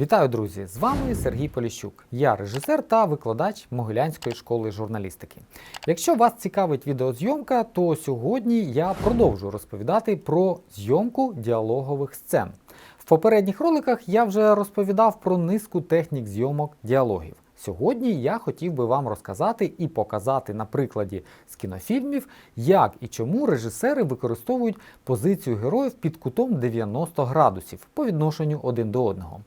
Вітаю, друзі! З вами Сергій Поліщук. Я режисер та викладач Могилянської школи журналістики. Якщо вас цікавить відеозйомка, то сьогодні я продовжу розповідати про зйомку діалогових сцен. В попередніх роликах я вже розповідав про низку технік зйомок діалогів. Сьогодні я хотів би вам розказати і показати на прикладі з кінофільмів, як і чому режисери використовують позицію героїв під кутом 90 градусів по відношенню один до одного.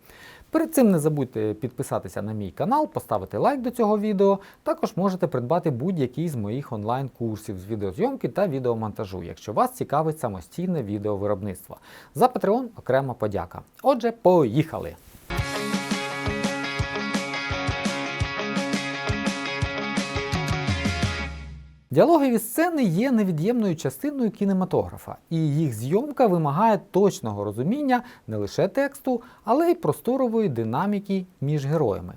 Перед цим не забудьте підписатися на мій канал, поставити лайк до цього відео. Також можете придбати будь-який з моїх онлайн-курсів з відеозйомки та відеомонтажу, якщо вас цікавить самостійне відеовиробництво. За Patreon окрема подяка. Отже, поїхали! Діалогові сцени є невід'ємною частиною кінематографа, і їх зйомка вимагає точного розуміння не лише тексту, але й просторової динаміки між героями.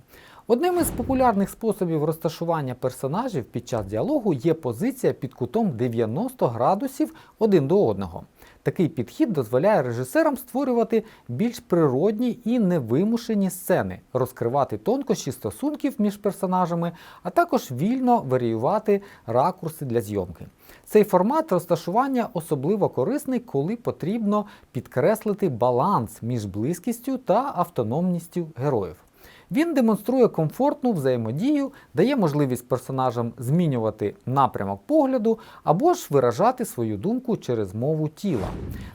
Одним із популярних способів розташування персонажів під час діалогу є позиція під кутом 90 градусів один до одного. Такий підхід дозволяє режисерам створювати більш природні і невимушені сцени, розкривати тонкощі стосунків між персонажами, а також вільно варіювати ракурси для зйомки. Цей формат розташування особливо корисний, коли потрібно підкреслити баланс між близькістю та автономністю героїв. Він демонструє комфортну взаємодію, дає можливість персонажам змінювати напрямок погляду або ж виражати свою думку через мову тіла.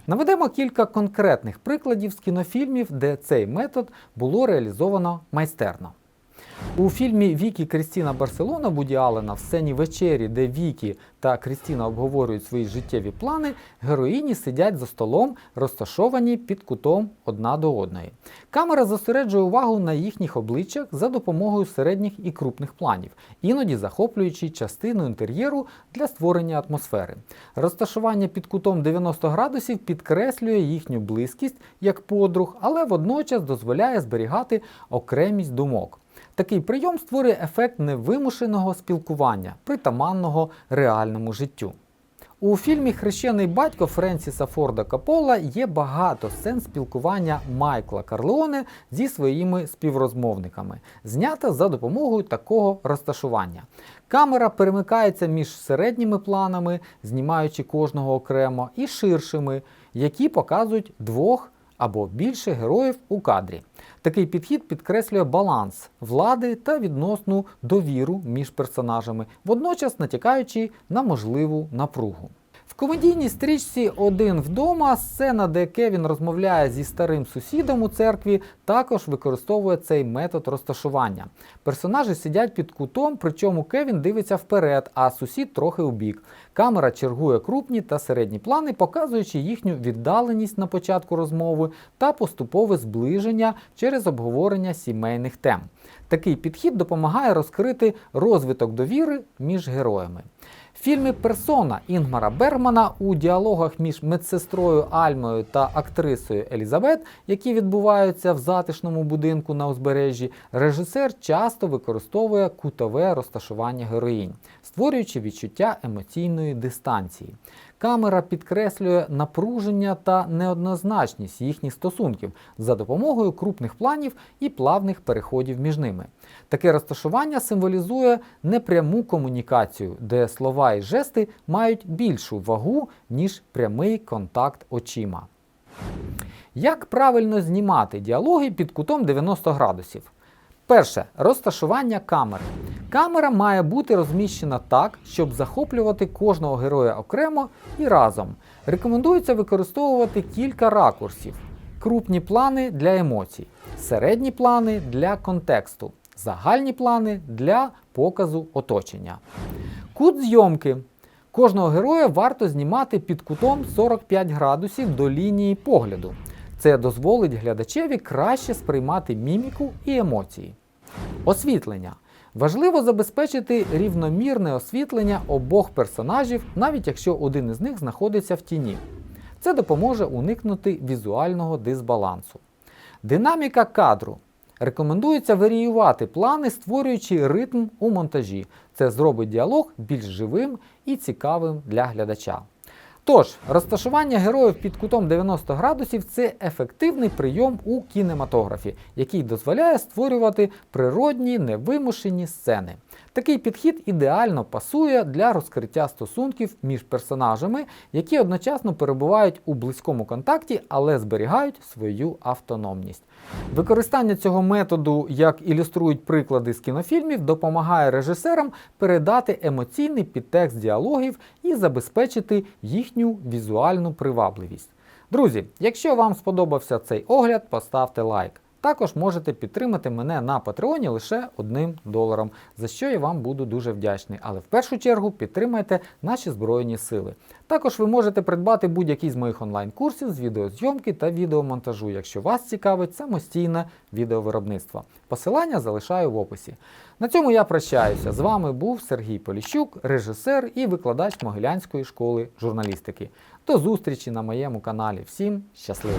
Наведемо кілька конкретних прикладів з кінофільмів, де цей метод було реалізовано майстерно. У фільмі Вікі Крістіна Барселона Буді Аллена в сцені вечері, де Вікі та Крістіна обговорюють свої життєві плани, героїні сидять за столом, розташовані під кутом одна до одної. Камера зосереджує увагу на їхніх обличчях за допомогою середніх і крупних планів, іноді захоплюючи частину інтер'єру для створення атмосфери. Розташування під кутом 90 градусів підкреслює їхню близькість як подруг, але водночас дозволяє зберігати окремість думок. Такий прийом створює ефект невимушеного спілкування, притаманного реальному життю. У фільмі Хрещений батько Френсіса Форда Капола є багато сцен спілкування Майкла Карлеоне зі своїми співрозмовниками, знята за допомогою такого розташування. Камера перемикається між середніми планами, знімаючи кожного окремо, і ширшими, які показують двох або більше героїв у кадрі. Такий підхід підкреслює баланс влади та відносну довіру між персонажами, водночас натякаючи на можливу напругу. В комедійній стрічці Один вдома сцена, де Кевін розмовляє зі старим сусідом у церкві, також використовує цей метод розташування. Персонажі сидять під кутом, причому Кевін дивиться вперед, а сусід трохи у бік. Камера чергує крупні та середні плани, показуючи їхню віддаленість на початку розмови та поступове зближення через обговорення сімейних тем. Такий підхід допомагає розкрити розвиток довіри між героями. В фільмі Персона Інгмара Бергмана у діалогах між медсестрою Альмою та актрисою Елізабет, які відбуваються в затишному будинку на узбережжі, режисер часто використовує кутове розташування героїнь, створюючи відчуття емоційної дистанції. Камера підкреслює напруження та неоднозначність їхніх стосунків за допомогою крупних планів і плавних переходів між ними. Таке розташування символізує непряму комунікацію, де слова і жести мають більшу вагу, ніж прямий контакт очима. Як правильно знімати діалоги під кутом 90 градусів? Перше розташування камери. Камера має бути розміщена так, щоб захоплювати кожного героя окремо і разом. Рекомендується використовувати кілька ракурсів: крупні плани для емоцій, середні плани для контексту, загальні плани для показу оточення. Кут зйомки. Кожного героя варто знімати під кутом 45 градусів до лінії погляду. Це дозволить глядачеві краще сприймати міміку і емоції. Освітлення. Важливо забезпечити рівномірне освітлення обох персонажів, навіть якщо один із них знаходиться в тіні. Це допоможе уникнути візуального дисбалансу. Динаміка кадру. Рекомендується варіювати плани, створюючи ритм у монтажі. Це зробить діалог більш живим і цікавим для глядача. Тож, розташування героїв під кутом 90 градусів це ефективний прийом у кінематографі, який дозволяє створювати природні невимушені сцени. Такий підхід ідеально пасує для розкриття стосунків між персонажами, які одночасно перебувають у близькому контакті, але зберігають свою автономність. Використання цього методу, як ілюструють приклади з кінофільмів, допомагає режисерам передати емоційний підтекст діалогів і забезпечити їхню візуальну привабливість. Друзі, якщо вам сподобався цей огляд, поставте лайк. Також можете підтримати мене на Патреоні лише одним доларом, за що я вам буду дуже вдячний. Але в першу чергу підтримайте наші Збройні сили. Також ви можете придбати будь-який з моїх онлайн-курсів з відеозйомки та відеомонтажу, якщо вас цікавить самостійне відеовиробництво. Посилання залишаю в описі. На цьому я прощаюся. З вами був Сергій Поліщук, режисер і викладач Могилянської школи журналістики. До зустрічі на моєму каналі. Всім щасливо!